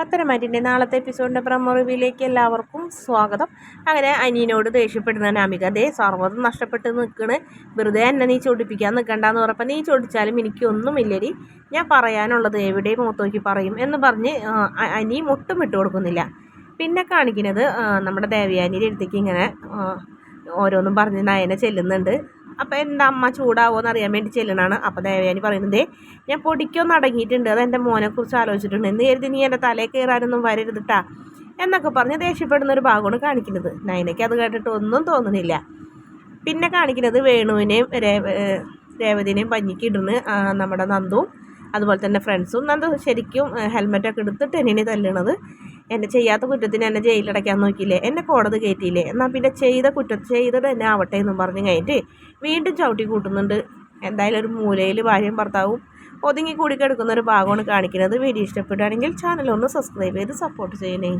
പത്തനംതിട്ടന്റെ നാളത്തെ എപ്പിസോഡിന്റെ പ്രമോ റിവ്യൂയിലേക്ക് എല്ലാവർക്കും സ്വാഗതം. അങ്ങനെ അനിയനോട് ദേഷ്യപ്പെടുന്ന നാമിക അതേ സർവതും നഷ്ടപ്പെട്ട് നിൽക്കണ്. വെറുതെ എന്നെ നീ ചോടിപ്പിക്കാൻ നിൽക്കണ്ടെന്ന് പറഞ്ഞപ്പോൾ നീ ചോദിച്ചാലും എനിക്കൊന്നുമില്ലടി. ഞാൻ പറയാനുള്ളത് എവിടെ മുഖത്തോക്കി പറയും എന്ന് പറഞ്ഞ് അനി മുട്ടും ഇട്ട് കൊടുക്കുന്നില്ല. പിന്നെ കാണിക്കുന്നത് നമ്മുടെ ദേവയാനിയുടെ അടുത്തേക്ക് ഇങ്ങനെ ഓരോന്നും പറഞ്ഞ് നയനെ ചെല്ലുന്നുണ്ട്. അപ്പോൾ എന്റെ അമ്മ ചൂടാവോന്ന് അറിയാൻ വേണ്ടി ചെല്ലണാണ് അപ്പോൾ ദേവയാനി പറയുന്നത് "ദേ, ഞാൻ പൊടിക്കൊന്നും അടങ്ങിയിട്ടുണ്ട്. അത് എന്റെ മോനെക്കുറിച്ച് ആലോചിച്ചിട്ടുണ്ട്. എന്ന് കരുതി നീ എന്റെ തലയിൽ കയറാനൊന്നും വരരുതിട്ടാ. എന്നൊക്കെ പറഞ്ഞ് ദേഷ്യപ്പെടുന്ന ഒരു ഭാഗമാണ് കാണിക്കുന്നത്. നൈനയ്ക്ക് അത് കേട്ടിട്ട് ഒന്നും തോന്നുന്നില്ല. പിന്നെ കാണിക്കുന്നത് വേണുവിനെയും രേവ രേവതിനെയും പഞ്ഞിക്ക് ഇടുന്നു നമ്മുടെ നന്ദുവും അതുപോലെ തന്നെ ഫ്രണ്ട്സും നന്ദു ശരിക്കും ഹെൽമെറ്റൊക്കെ എടുത്തിട്ട് എന്നെ തല്ലണത് എന്നെ ചെയ്യാത്ത കുറ്റത്തിന് എന്നെ ജയിലിലടയ്ക്കാൻ നോക്കിയില്ലേ? എന്നെ കോടതി കയറ്റിയില്ലേ? എന്നാൽ പിന്നെ ചെയ്ത കുറ്റം ചെയ്തത് എന്നെ ആവട്ടെ എന്നും പറഞ്ഞ് കഴിഞ്ഞിട്ട് വീണ്ടും ചവിട്ടി കൂട്ടുന്നുണ്ട്. എന്തായാലും ഒരു മൂലയിൽ ഭാര്യയും ഭർത്താവും ഒതുങ്ങി കൂടി കിടക്കുന്ന ഒരു ഭാഗമാണ് കാണിക്കുന്നത്. വീഡിയോ ഇഷ്ടപ്പെടുകയാണെങ്കിൽ ചാനൽ ഒന്ന് സബ്സ്ക്രൈബ് ചെയ്ത് സപ്പോർട്ട് ചെയ്യണേ.